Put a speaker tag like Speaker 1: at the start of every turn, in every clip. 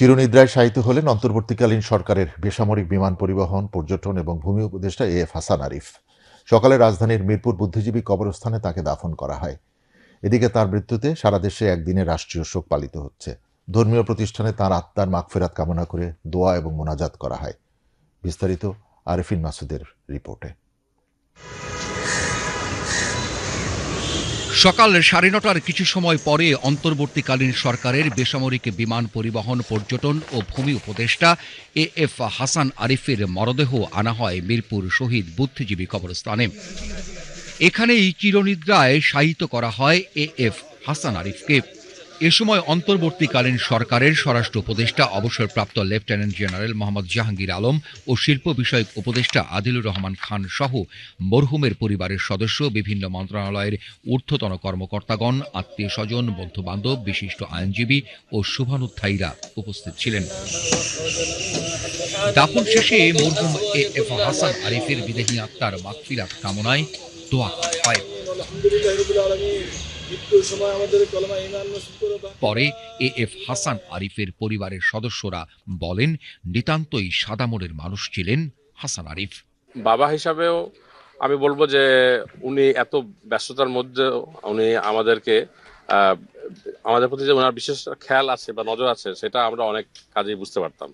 Speaker 1: চিরনিদ্রায় শায়িত হলেন অন্তর্বর্তীকালীন সরকারের বেসামরিক বিমান পরিবহন, পর্যটন এবং ভূমি উপদেষ্টা এ এফ হাসান আরিফ। সকালে রাজধানীর মিরপুর বুদ্ধিজীবী কবরস্থানে তাকে দাফন করা হয়। এদিকে তার মৃত্যুতে সারা দেশে একদিনে রাষ্ট্রীয় শোক পালিত হচ্ছে। ধর্মীয় প্রতিষ্ঠানে তার আত্মার মাগফেরাত কামনা করে দোয়া এবং মোনাজাত করা হয়। বিস্তারিত আরিফিন মাসুদের রিপোর্টে।
Speaker 2: সকাল সাড়ে নটার কিছু সময় পরে অন্তর্বর্তীকালীন সরকারের বেসামরিক বিমান পরিবহন, পর্যটন ও ভূমি উপদেষ্টা এ এফ হাসান আরিফের মরদেহ আনা হয় মিরপুর শহীদ বুদ্ধিজীবী কবরস্থানে। এখানেই চিরনিদ্রায় শায়িত করা হয় এ এফ হাসান আরিফকে। এ সময় অন্তর্বর্তীকালীন সরকারের স্বরাষ্ট্র উপদেষ্টা, অবসরপ্রাপ্ত লেফটেন্যান্ট জেনারেল মোহাম্মদ জাহাঙ্গীর আলম ও শিল্প বিষয়ক উপদেষ্টা আদিলুর রহমান খান সহ মরহুমের পরিবারের সদস্য, বিভিন্ন মন্ত্রণালয়ের ঊর্ধ্বতন কর্মকর্তাগণ আত্মীয় স্বজন বন্ধু বান্ধব বিশিষ্ট আইনজীবী ও শুভানুধ্যায়ীরা উপস্থিত ছিলেন। দাফন শেষে মরহুম এ এফ হাসান আরিফের বিদেহী আত্মার মাগফিরাত কামনায় দোয়া হয় পরে এ এফ হাসান আরিফের পরিবারের সদস্যরা বলেন নিতান্তই সাদামনের মানুষ ছিলেন হাসান আরিফ।
Speaker 3: বাবা হিসাবেও আমি বলব যে উনি এত ব্যস্ততার মধ্যে উনি আমাদেরকে আমাদের প্রতি যে ওনার বিশেষ খেয়াল আছে বা নজর আছে সেটা আমরা অনেক কাজেই বুঝতে পারতাম।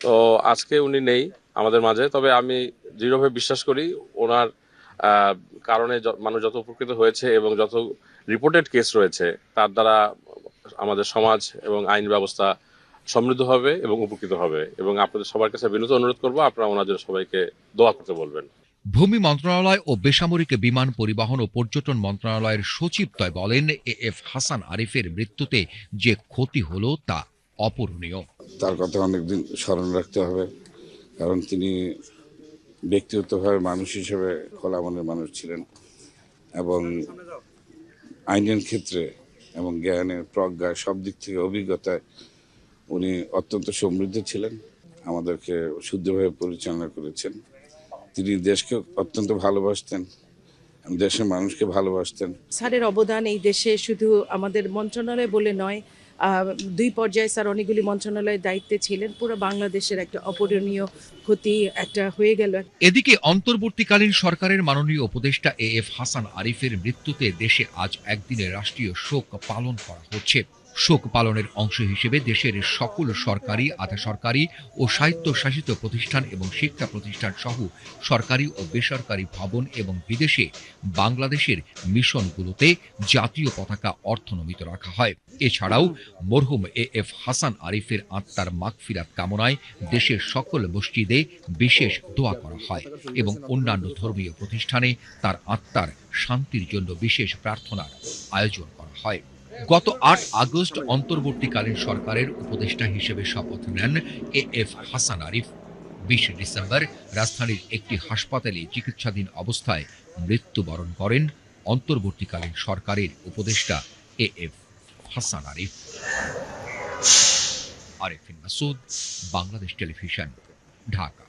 Speaker 3: তো আজকে উনি নেই আমাদের মাঝে তবে আমি দৃঢ়ভাবে বিশ্বাস করি ওনার কারণে মানুষ যত উপকৃত হয়েছে এবং যত রিপোর্টেড কেস রয়েছে তার দ্বারা আমাদের সমাজ এবং আইন ব্যবস্থা সমৃদ্ধ হবে এবং উপকৃত হবে। এবং আপনাদের সবার কাছে বিনীত অনুরোধ করব আপনারা ওনাদের সবাইকে দোয়া করতে বলবেন।
Speaker 2: ভূমি মন্ত্রণালয় ও বেসামরিক বিমান পরিবহন ও পর্যটন মন্ত্রণালয়ের সচিবদ্বয় বলেন এ এফ হাসান আরিফের মৃত্যুতে যে ক্ষতি হলো তা অপূরণীয়।
Speaker 4: তার কথা অনেকদিন স্মরণ রাখতে হবে কারণ তিনি ব্যক্তিগতভাবে মানুষ হিসেবে খোলা মনের মানুষ ছিলেন এবং আইনের ক্ষেত্রে এবং জ্ঞানের প্রজ্ঞা সব দিক থেকে অভিজ্ঞতায় উনি অত্যন্ত সমৃদ্ধ ছিলেন, আমাদেরকে শুদ্ধভাবে পরিচালনা করেছেন। তিনি দেশকে অত্যন্ত ভালোবাসতেন, দেশের মানুষকে ভালোবাসতেন।
Speaker 5: স্যারের অবদান এই দেশে শুধু আমাদের মন্ত্রণালয় বলে নয় দুই পর্যায়ে স্যার অনেকগুলি মন্ত্রণালয়ের দায়িত্বে ছিলেন। পুরো বাংলাদেশের একটা অপূরণীয় ক্ষতি একটা হয়ে গেল।
Speaker 2: এদিকে অন্তর্বর্তীকালীন সরকারের মাননীয় উপদেষ্টা এ এফ হাসান আরিফের মৃত্যুতে দেশে আজ একদিনের রাষ্ট্রীয় শোক পালন করা হচ্ছে। শোক পালনের অংশ হিসেবে দেশের সকল সরকারি আধা সরকারি ও স্বায়ত্তশাসিত প্রতিষ্ঠান এবং শিক্ষা প্রতিষ্ঠান সহ সরকারি ও বেসরকারি ভবন এবং বিদেশে বাংলাদেশের মিশনগুলোতে জাতীয় পতাকা অর্থনমিত রাখা হয়। এছাড়াও মরহুম এ এফ হাসান আরিফের আত্মার মাগফিরাত কামনায় দেশের সকল মসজিদে বিশেষ দোয়া করা হয় এবং অন্যান্য ধর্মীয় প্রতিষ্ঠানে তার আত্মার শান্তির জন্য বিশেষ প্রার্থনার আয়োজন করা হয়। গত আট আগস্ট অন্তর্বর্তীকালীন সরকারের উপদেষ্টা হিসেবে শপথ নেন এ এফ হাসান আরিফ। বিশ ডিসেম্বর রাজধানীর একটি হাসপাতালে চিকিৎসাধীন অবস্থায় মৃত্যুবরণ করেন অন্তর্বর্তীকালীন সরকারের উপদেষ্টা A F Hasan Arif. Arifin Masud, Bangladesh television, Dhaka.